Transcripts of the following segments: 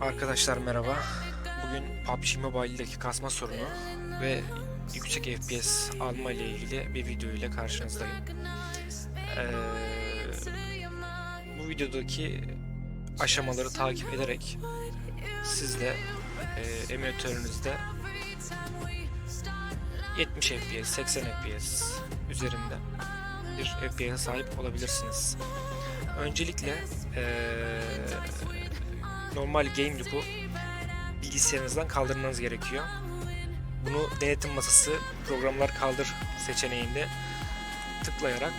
Arkadaşlar merhaba. Bugün PUBG Mobile'deki kasma sorunu ve yüksek FPS alma ile ilgili bir video ile karşınızdayım. Ee, bu videodaki aşamaları takip ederek sizle e, emülatörünüzde 70 FPS, 80 FPS üzerinde bir FPS'e sahip olabilirsiniz. Öncelikle eee, normal game loop'u bilgisayarınızdan kaldırmanız gerekiyor. Bunu denetim masası programlar kaldır seçeneğinde tıklayarak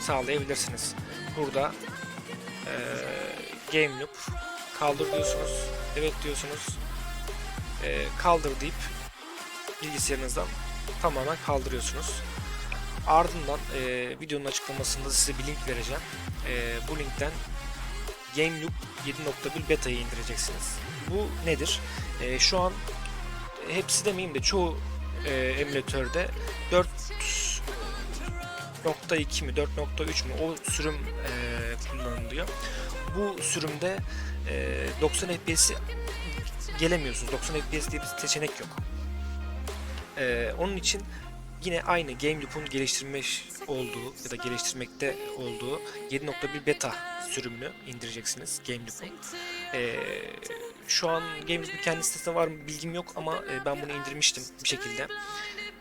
sağlayabilirsiniz. Burada eee, game loop kaldır diyorsunuz. Evet diyorsunuz. Eee, kaldır deyip bilgisayarınızdan tamamen kaldırıyorsunuz. Ardından e, videonun açıklamasında size bir link vereceğim. E, bu linkten Game Loop 7.1 beta'yı indireceksiniz. Bu nedir? E, şu an hepsi demeyeyim de çoğu e, emülatörde 4.2 mi 4.3 mü o sürüm e, kullanılıyor. Bu sürümde e, 90 FPS'i gelemiyorsunuz. 90 FPS diye bir seçenek yok. E, onun için yine aynı Game Loop'un geliştirmiş olduğu ya da geliştirmekte olduğu 7.1 beta sürümünü indireceksiniz Game Loop'un. Ee, şu an Game Loop'un kendi sitesinde var mı bilgim yok ama e, ben bunu indirmiştim bir şekilde.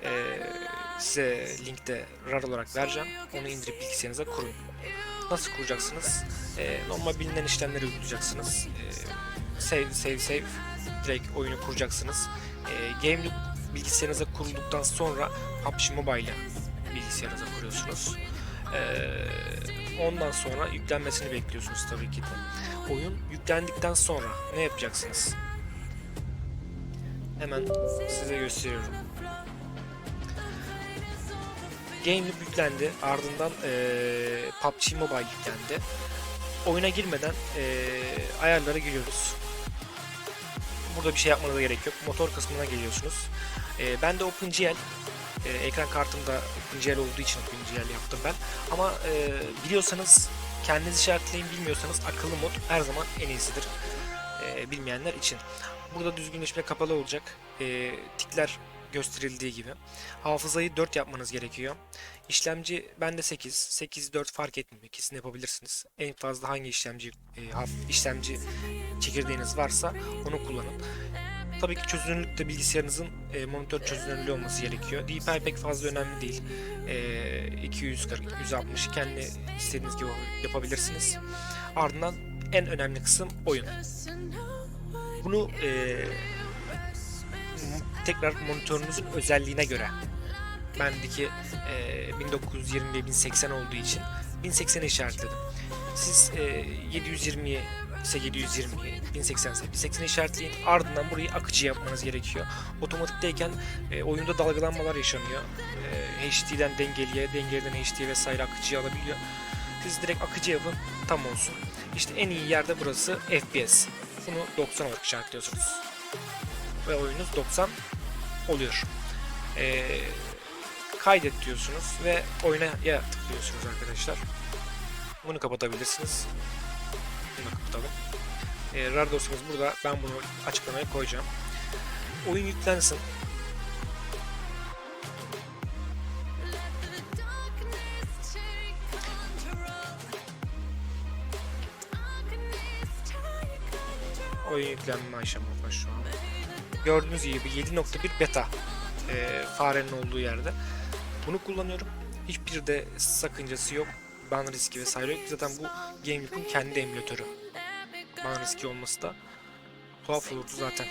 Ee, size linkte RAR olarak vereceğim. Onu indirip bilgisayarınıza kurun. Nasıl kuracaksınız? Ee, normal bilinen işlemleri uygulayacaksınız. Ee, save, save, save. Direkt oyunu kuracaksınız. Ee, Game Loop bilgisayarınıza kurulduktan sonra PUBG Mobile'ı bilgisayarınıza kuruyorsunuz. Ee, ondan sonra yüklenmesini bekliyorsunuz tabii ki de. Oyun yüklendikten sonra ne yapacaksınız? Hemen size gösteriyorum. Game Loop yüklendi. Ardından ee, PUBG Mobile yüklendi. Oyuna girmeden ee, ayarlara giriyoruz. Burada bir şey yapmanıza gerek yok. Motor kısmına geliyorsunuz. E, ben de OpenGL e, ekran kartımda OpenGL olduğu için OpenGL yaptım ben. Ama e, biliyorsanız kendiniz işaretleyin bilmiyorsanız akıllı mod her zaman en iyisidir. E, bilmeyenler için. Burada düzgünleşme kapalı olacak. E, tikler gösterildiği gibi. Hafızayı 4 yapmanız gerekiyor. İşlemci bende 8. 8 4 fark etmiyor. Kesin yapabilirsiniz. En fazla hangi işlemci e, işlemci çekirdeğiniz varsa onu kullanın. Tabii ki çözünürlük de bilgisayarınızın e, monitör çözünürlüğü olması gerekiyor. DPI pek fazla önemli değil. E, 240, 160 kendi istediğiniz gibi yapabilirsiniz. Ardından en önemli kısım oyun. Bunu e, tekrar monitörünüzün özelliğine göre bendeki e, 1920 ve 1080 olduğu için 1080'e işaretledim. Siz e, 720'yi ise 720'yi, 1080 ise 1080'e işaretleyin. Ardından burayı akıcı yapmanız gerekiyor. Otomatikteyken e, oyunda dalgalanmalar yaşanıyor. E, HD'den dengeliye, dengeliden HD vesaire akıcıya alabiliyor. Siz direkt akıcı yapın, tam olsun. İşte en iyi yerde burası FPS. Bunu 90 olarak işaretliyorsunuz. Ve oyunuz 90 oluyor. E, kaydet diyorsunuz ve oyuna ya tıklıyorsunuz arkadaşlar. Bunu kapatabilirsiniz. Kapatalım. E, RAR dosyamız burada. Ben bunu açıklamaya koyacağım. Oyun yüklensin. Oyun yüklenme aşaması var şu an. Gördüğünüz gibi 7.1 beta e, farenin olduğu yerde. Bunu kullanıyorum. Hiçbir de sakıncası yok. Ban riski vesaire yok. Zaten bu GameLoop'un kendi emülatörü. Ban riski olması da tuhaf olurdu zaten.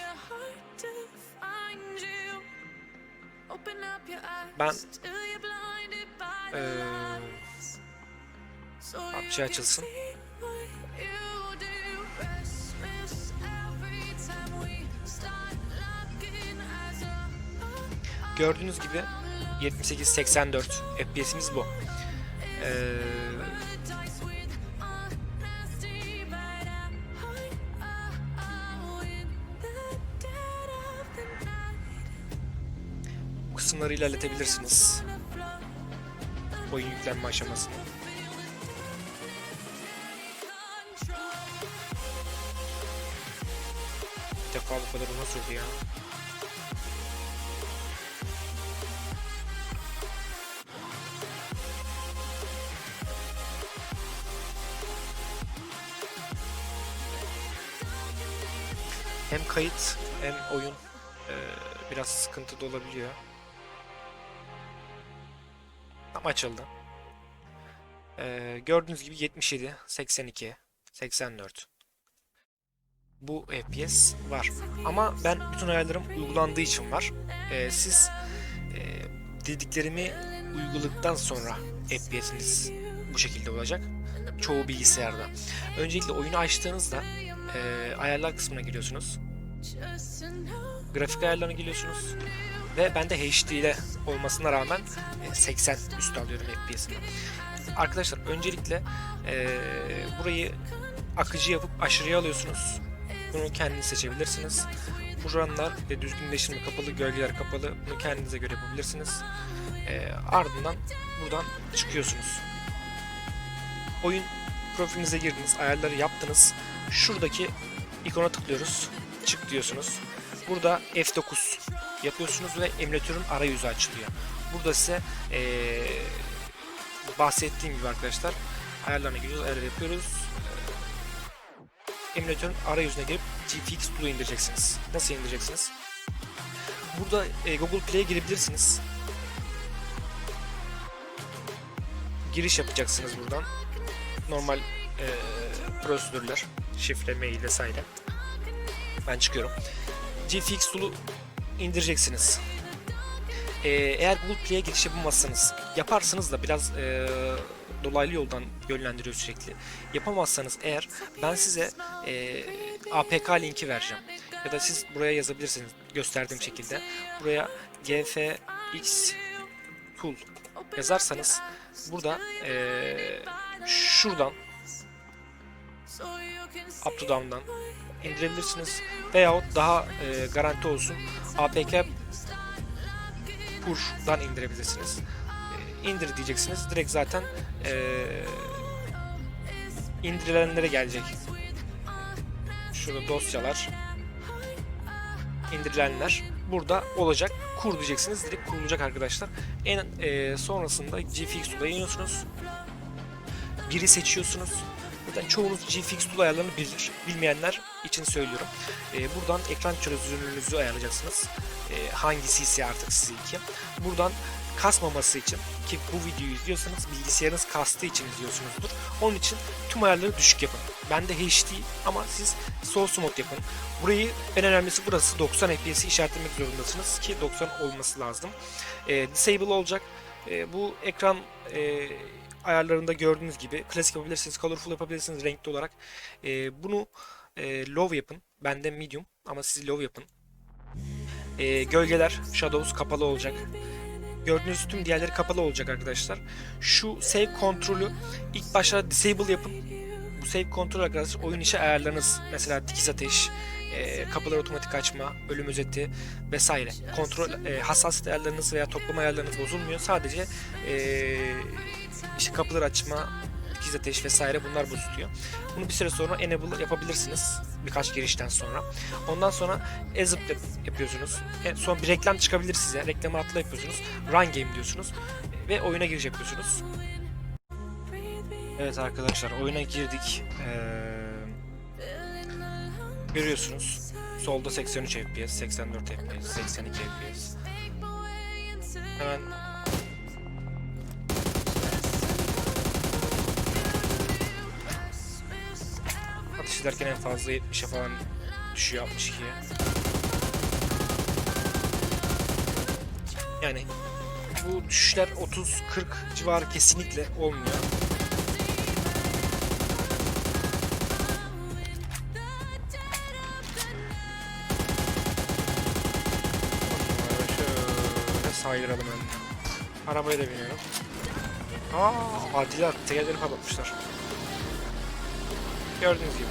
Ben eee PUBG açılsın. Gördüğünüz gibi 78-84 FPS'imiz bu. Ee, kısımları ilerletebilirsiniz. Oyun yüklenme aşamasını. Bir defa bu kadar uzun sürdü ya. hem kayıt hem oyun e, biraz sıkıntı da olabiliyor. Ama açıldı. Eee, gördüğünüz gibi 77, 82, 84. Bu FPS var. Ama ben bütün ayarlarım uygulandığı için var. Eee, siz eee, dediklerimi uyguladıktan sonra FPS'iniz bu şekilde olacak. Çoğu bilgisayarda. Öncelikle oyunu açtığınızda eee, ayarlar kısmına giriyorsunuz. Grafik ayarlarına giriyorsunuz. Ve bende HD ile olmasına rağmen e, 80 üstü alıyorum FPS'ini. Arkadaşlar öncelikle e, burayı akıcı yapıp aşırıya alıyorsunuz. Bunu kendiniz seçebilirsiniz. Buranlar ve düzgünleştirme kapalı, gölgeler kapalı. Bunu kendinize göre yapabilirsiniz. E, ardından buradan çıkıyorsunuz. Oyun profilinize girdiniz, ayarları yaptınız. Şuradaki ikona tıklıyoruz. Çık diyorsunuz. Burada F9 yapıyorsunuz ve emülatörün arayüzü açılıyor. Burada size eee, bahsettiğim gibi arkadaşlar ayarlarına giriyoruz, ayarları yapıyoruz. Eee, Emülatörün arayüzüne girip GTX Tool'u indireceksiniz. Nasıl indireceksiniz? Burada eee, Google Play'e girebilirsiniz. Giriş yapacaksınız buradan. Normal eee prosedürler, şifre, mail vesaire. Ben çıkıyorum. GFX Tool'u indireceksiniz. Ee, eğer Google Play'e giriş yapamazsanız, yaparsınız da biraz ee, dolaylı yoldan yönlendiriyor sürekli. Yapamazsanız eğer ben size ee, APK linki vereceğim. Ya da siz buraya yazabilirsiniz gösterdiğim şekilde. Buraya GFX Tool yazarsanız burada ee, şuradan up to down'dan indirebilirsiniz veyahut daha e, garanti olsun APK Push'dan indirebilirsiniz. E, indir diyeceksiniz. Direkt zaten e, indirilenlere gelecek. Şurada dosyalar indirilenler burada olacak. Kur diyeceksiniz. Direkt kurulacak arkadaşlar. En e, sonrasında GFX iniyorsunuz. Biri seçiyorsunuz. Zaten çoğunuz GFX Tool ayarlarını bilir. Bilmeyenler için söylüyorum. Ee, buradan ekran çözünürlüğünüzü ayarlayacaksınız. Ee, hangisi ise artık sizinki. Buradan kasmaması için ki bu videoyu izliyorsanız bilgisayarınız kastığı için izliyorsunuzdur. Onun için tüm ayarları düşük yapın. Bende HD ama siz source mode yapın. Burayı en önemlisi burası 90 FPS'i işaretlemek zorundasınız ki 90 olması lazım. Ee, disable olacak. Ee, bu ekran e, ayarlarında gördüğünüz gibi klasik yapabilirsiniz, colorful yapabilirsiniz renkli olarak. Ee, bunu e, low yapın. Bende medium ama siz low yapın. Ee, gölgeler, shadows kapalı olacak. Gördüğünüz tüm diğerleri kapalı olacak arkadaşlar. Şu save kontrolü ilk başta disable yapın. Bu save kontrol arkadaşlar oyun içi ayarlarınız mesela dikiz ateş, e, kapılar otomatik açma, ölüm özeti vesaire. Kontrol e, hassasiyet ayarlarınız veya toplama ayarlarınız bozulmuyor. Sadece e, işte kapıları açma, dikiz ateş vesaire bunlar bozuluyor. Bunu bir süre sonra enable yapabilirsiniz birkaç girişten sonra. Ondan sonra exit yap- yapıyorsunuz. E, sonra bir reklam çıkabilir size. Reklamı atla yapıyorsunuz. Run game diyorsunuz ve oyuna giriş yapıyorsunuz. Evet arkadaşlar oyuna girdik. Ee, görüyorsunuz. Solda 83 FPS, 84 FPS, 82 FPS. Hemen ederken en fazla 70'e falan düşüyor 62'ye. Yani bu düşüşler 30-40 civarı kesinlikle olmuyor. Saydıralım önüne. Arabaya da biniyorum. Aa, adiler tekerleri kapatmışlar. Gördüğünüz gibi.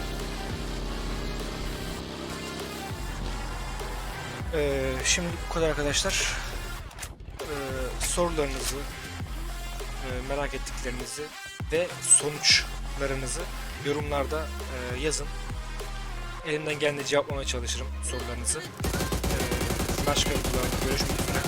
Ee, şimdi bu kadar arkadaşlar. Ee, sorularınızı, e, merak ettiklerinizi ve sonuçlarınızı yorumlarda e, yazın. Elimden geldiğince cevaplamaya çalışırım sorularınızı. Ee, başka videolarda görüşmek üzere.